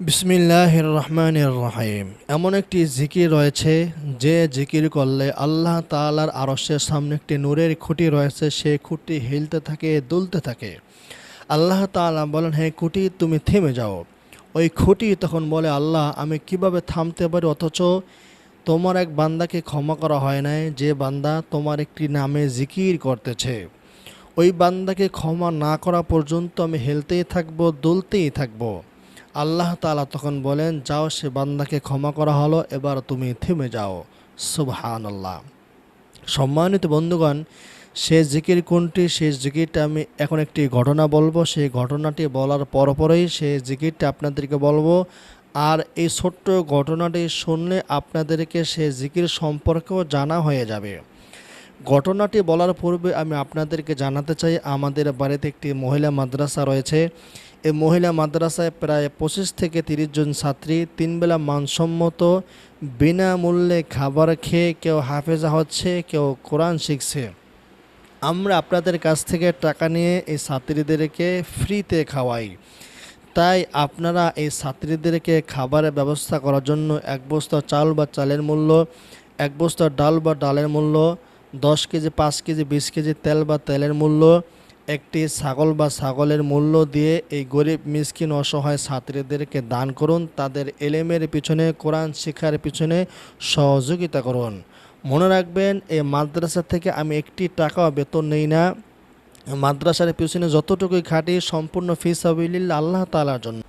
বিসমিল্লাহ রহমানির রহিম এমন একটি জিকির রয়েছে, যে জিকির করলে আল্লাহ তাআলার আরশের সামনে একটি নূরের খুঁটি রয়েছে, সে খুঁটি হিলতে থাকে, দুলতে থাকে। আল্লাহ তাআলা বলেন হ্যাঁ খুঁটি, তুমি থেমে যাও। ওই খুঁটি তখন বলে, আল্লাহ, আমি কীভাবে থামতে পারি? অথচ তোমার এক বান্দাকে ক্ষমা করা হয় নাই, যে বান্দা তোমার একটি নামে জিকির করতেছে। ওই বান্দাকে ক্ষমা না করা পর্যন্ত আমি হেলতেই থাকব, দুলতেই থাকব। আল্লাহ তাআলা তখন বলেন, যাও, সে বান্দাকে ক্ষমা করা হলো, এবার তুমি থেমে যাও। সুবহান আল্লাহ সম্মানিত বন্ধুগণ, সে জিকির কোনটি? সেই জিকিরটা আমি এখন একটি ঘটনা বলব। সেই ঘটনাটি বলার পরপরই সেই জিকিরটা আপনাদেরকে বলব। আর এই ছোট্ট ঘটনাটি শুনলে আপনাদেরকে সে জিকির সম্পর্কেও জানা হয়ে যাবে। ঘটনাটি বলার পূর্বে আমি আপনাদেরকে জানাতে চাই, আমাদের বাড়িতে একটি মহিলা মাদ্রাসা রয়েছে। এই মহিলা মাদ্রাসায় প্রায় পঁচিশ থেকে তিরিশ জন ছাত্রী তিনবেলা মানসম্মত, বিনামূল্যে খাবার খেয়ে কেউ হাফেজা হচ্ছে, কেউ কোরআন শিখছে। আমরা আপনাদের কাছ থেকে টাকা নিয়ে এই ছাত্রীদেরকে ফ্রিতে খাওয়াই। তাই আপনারা এই ছাত্রীদেরকে খাবারের ব্যবস্থা করার জন্য এক বস্তা চাল বা চালের মূল্য, এক বস্তা ডাল বা ডালের মূল্য, দশ কেজি, পাঁচ কেজি, বিশ কেজি তেল বা তেলের মূল্য একটি ছাগল বা ছাগলের মূল্য দিয়ে এই গরিব, মিসকিন, অসহায় ছাত্রীদেরকে দান করুন। তাদের এলেমের পিছনে, কোরআন শিক্ষার পিছনে সহযোগিতা করুন। মনে রাখবেন, এই মাদ্রাসা থেকে আমি একটি টাকাও বেতন নেই না। মাদ্রাসার পিছনে যতটুকুই খাটি, সম্পূর্ণ ফিস আবিল্লা আল্লাহ তালার জন্য।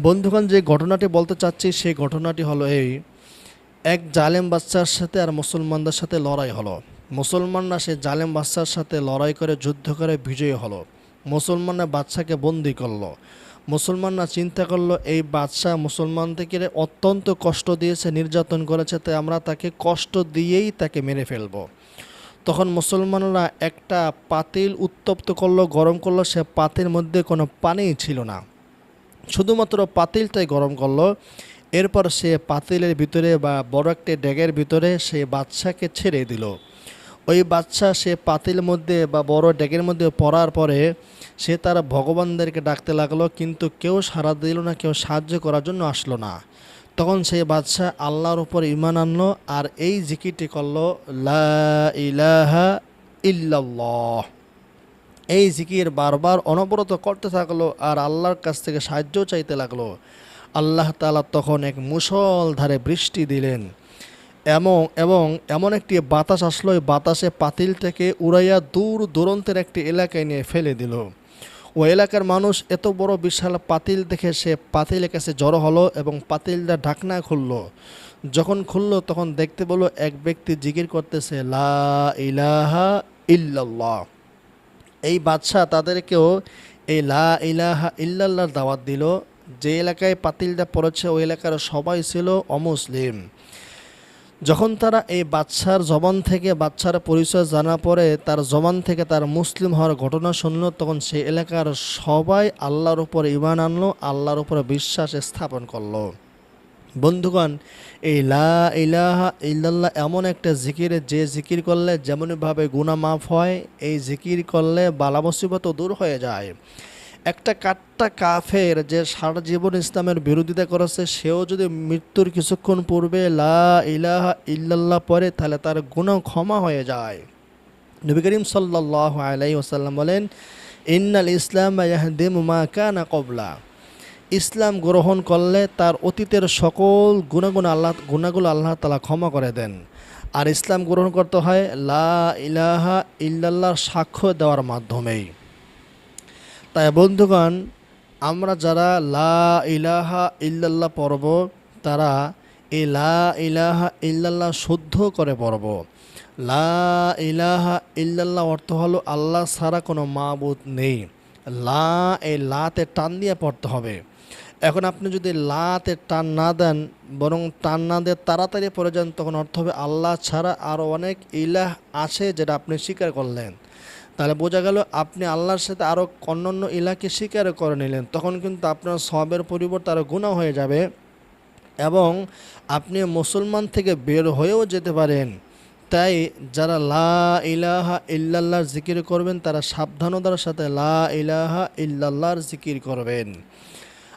বন্ধুগণ, যে ঘটনাটি বলতে চাচ্ছি, সেই ঘটনাটি হলো এই। এক জালেম বাচ্চার সাথে আর মুসলমানদের সাথে লড়াই হলো। মুসলমানরা সে জালেম বাচ্চার সাথে লড়াই করে, যুদ্ধ করে বিজয়ী হলো। মুসলমানরা বাচ্চাকে বন্দি করল। মুসলমানরা চিন্তা করল, এই বাদশা মুসলমানদেরকে অত্যন্ত কষ্ট দিয়েছে, নির্যাতন করেছে, তাই আমরা তাকে কষ্ট দিয়েই তাকে মেরে ফেলব। তখন মুসলমানরা একটা পাতিল উত্তপ্ত করল, গরম করল, সে পাতির মধ্যে কোনো পানিই ছিল না। শুধুমাত্র পাতিলটাই গরম করল। এরপর সে পাতিলের ভিতরে বা বড় একটি ড্যাগের ভিতরে সে বাচ্চাকে ছেড়ে দিল। ওই বাচ্চা সে পাতিল মধ্যে বা বড় ড্যাগের মধ্যে পড়ার পরে সে তার ভগবানদেরকে ডাকতে লাগল, কিন্তু কেউ সাড়া দিল না, কেউ সাহায্য করার জন্য আসলো না। তখন সেই বাদশাহ আল্লাহর উপর ইমান আনলো আর এই জিকিরটি করল, লা ইলাহা ইল্লাল্লাহ। এই জিকির বারবার অনবরত করতে থাকল আর আল্লাহর কাছ থেকে সাহায্য চাইতে লাগল। আল্লাহ তালা তখন এক মুষলধারে বৃষ্টি দিলেন। এমন, এবং এমন একটি বাতাস আসলো বাতাসে পাতিল থেকে উড়াইয়া দূর দূরন্তের একটি এলাকায় নিয়ে ফেলে দিল। ওই এলাকার মানুষ এত বড় বিশাল পাতিল দেখে সে পাতিলের কাছে জড়ো হলো এবং পাতিলটা ঢাকনা খুললো। যখন খুললো, তখন দেখতে বলল এক ব্যক্তি জিকির করতেছে, লা ইলাহা ইল্লাল্লাহ। এই বাদশাহ তাদেরকেও এই লা ইলাহা ইল্লাল্লাহর দাওয়াত দিল। যে এলাকায় পাতিলটা পড়েছে, ওই এলাকার সবাই ছিল অমুসলিম। যখন তারা এই বাচ্চার জবান থেকে বাচ্চার পরিচয় জানা পরে তার জবান থেকে তার মুসলিম হওয়ার ঘটনা শুনলো, তখন সেই এলাকার সবাই আল্লাহর উপর ইমান আনলো, আল্লাহর উপর বিশ্বাস স্থাপন করল। বন্ধুগণ, এই লা ইলাহা ইল্লাল্লাহ এমন একটা জিকির, যে জিকির করলে যেমনভাবে গুণা মাফ হয়, এই জিকির করলে বালা মুসিবত দূর হয়ে যায়। একটা কাট্টা কাফের যে সারা জীবন ইসলামের বিরোধিতা করেছে, সেও যদি মৃত্যুর কিছুক্ষণ পূর্বে লা ইলাহা ইল্লাল্লাহ পরে তাহলে তার গুণা ক্ষমা হয়ে যায়। নবী করিম সাল্লাহ আলাই ওসাল্লাম বলেন, ইন্নাল ইসলাম ইয়াহদিম মা কানা কবলা। ইসলাম গ্রহণ করলে তার অতীতের সকল গুণাগুণ আল্লাহ, গুণাগুলো আল্লাহ তালা ক্ষমা করে দেন। আর ইসলাম গ্রহণ করতে হয় লা ইলাহা ইল্লাল্লাহর সাক্ষ্য দেওয়ার মাধ্যমেই। তাই বন্ধুগণ, আমরা যারা লা ইলাহা ইল্লাল্লাহ পড়ব, তারা এই লা ইলাহা ইল্লাল্লাহ শুদ্ধ করে পড়ব। লা ইলাহা ইল্লাল্লাহ অর্থ হলো আল্লাহ ছাড়া কোনো মাবুদ নেই। লা এই লাতে টান দিয়ে পড়তে হবে। এখন আপনি যদি লাতে টান না দেন, বরং টান না দিয়ে তাড়াতাড়ি পড়ে যান, তখন অর্থ হবে আল্লাহ ছাড়া আরও অনেক ইলাহ আছে যেটা আপনি স্বীকার করলেন। তাহলে বোঝা গেল আপনি আল্লাহর সাথে আরও অন্যান্য ইলাকে স্বীকার করে নিলেন, তখন কিন্তু আপনার সবের পরিবর্তে আরও গুণা হয়ে যাবে এবং আপনি মুসলমান থেকে বের হয়েও যেতে পারেন। তাই যারা লা ইলাহা ইল্লাল্লাহর জিকির করবেন, তারা সাবধানতার সাথে লা ইলাহা ইল্লাল্লাহর জিকির করবেন।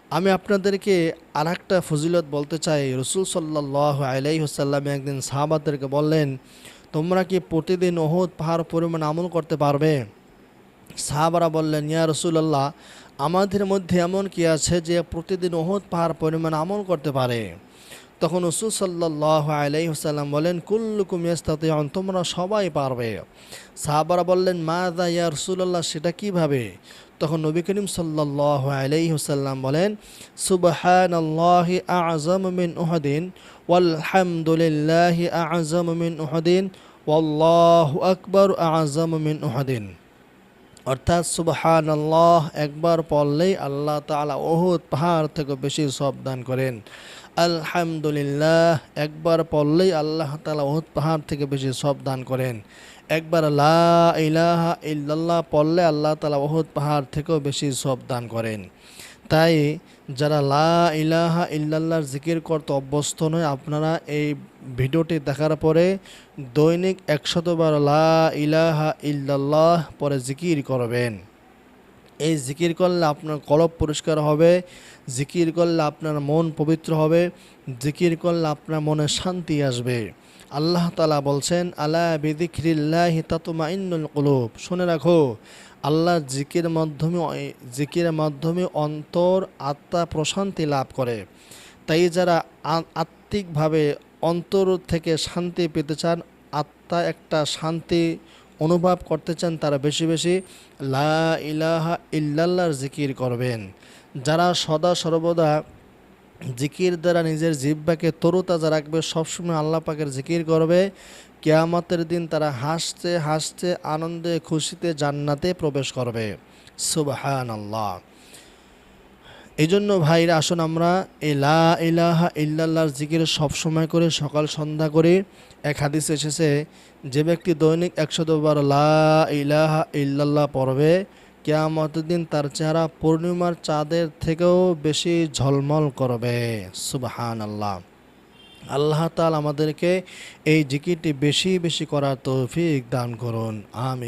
আমি আপনাদেরকে আর একটা ফজিলত বলতে চাই। রসুল সাল্লাহ আলাই হোসাল্লাম একদিন সাহাবাদেরকে বললেন তোমরা কি প্রতিদিন ওহুদ পাহাড় পরিমাণ আমল করতে পারবে? সাহাবারা বললেন, ইয়া রসুলাল্লাহ, আমাদের মধ্যে এমন কি আছে যে প্রতিদিন ওহুদ পাহাড় পরিমাণ আমল করতে পারে? তখন রসুল সাল্লাহ আলাই হুসাল্লাম বলেন, কুল্লুকুম ইয়াস্তাতিউন, তোমরা সবাই পারবে। সাহাবারা বললেন মা দা ইয়া রসুলাল্লাহ, সেটা কীভাবে? তখন নবী করিম সাল্লাহ আলাই হুসাল্লাম বলেন সুবহান আল্লাহ আজম মিন উহদিন, ওয়ালহামদুলিল্লাহ আজম মিন উহদিন, ওয়াল্লাহ আকবর আজম মিন উহদিন। অর্থাৎ সুবহান আল্লাহ একবার পড়লেই আল্লাহ তালা ওহুদ পাহাড় থেকে বেশি সব দান করেন। আলহামদুলিল্লাহ একবার পড়লেই আল্লাহ তালা ওহুদ পাহাড় থেকে বেশি সব দান করেন। একবার লা ইলাহা ইল্লাল্লাহ পড়লে আল্লাহ তালা ওহুদ পাহাড় থেকেও বেশি সব দান করেন। তাই যারা লা ইলাহা ইল্লাল্লাহর জিকির করতে অভ্যস্ত নয়, আপনারা এই ভিডিওটি দেখার পরে দৈনিক একশতবার লা ইলাহা ইল্লাল্লাহ পরে জিকির করবেন। এই জিকির করলে আপনার কলব পরিষ্কার হবে, জিকির করলে আপনার মন পবিত্র হবে, জিকির করলে আপনার মনে শান্তি আসবে। আল্লাহ তালা বলছেন, আলা বিদিক্রিল্লাহি তাতুমা ইন্নুল কুলুব। শুনে রাখো, আল্লাহ জিকির মাধ্যমে জিকিরের মাধ্যমে অন্তর আত্মা প্রশান্তি লাভ করে। তাই যারা আত্মিকভাবে অন্তর থেকে শান্তি পেতে চান, আত্মা একটা শান্তি অনুভব করতে চান, তারা বেশি বেশি লা ইলাহা ইল্লাল্লাহর জিকির করবেন। যারা সদা সর্বদা জিকির দ্বারা নিজের জিব্বাকে তরুতাজা রাখবে। সবসময় আল্লাহ পাকের জিকির করবে। কেয়ামতের দিন তারা হাসতে হাসতে আনন্দে, খুশিতে জান্নাতে প্রবেশ করবে। সুবহান আল্লাহ এই জন্য ভাইরা, আসুন আমরা এই লা ইলাহা ইল্লাল্লাহর জিকির সবসময় করে, সকাল সন্ধ্যা করে। এক হাদিস এসেছে, যে ব্যক্তি দৈনিক একশো দুবার লা ইলাহা ইল্লাল্লাহ পড়বে কেয়ামতের দিন তার চেহারা পূর্ণিমার চাঁদের থেকেও বেশি ঝলমল করবে। সুবহান আল্লাহ আল্লাহ তাল আমাদেরকে এই জিকিটি বেশি বেশি করার তৌফিক দান করুন। আমি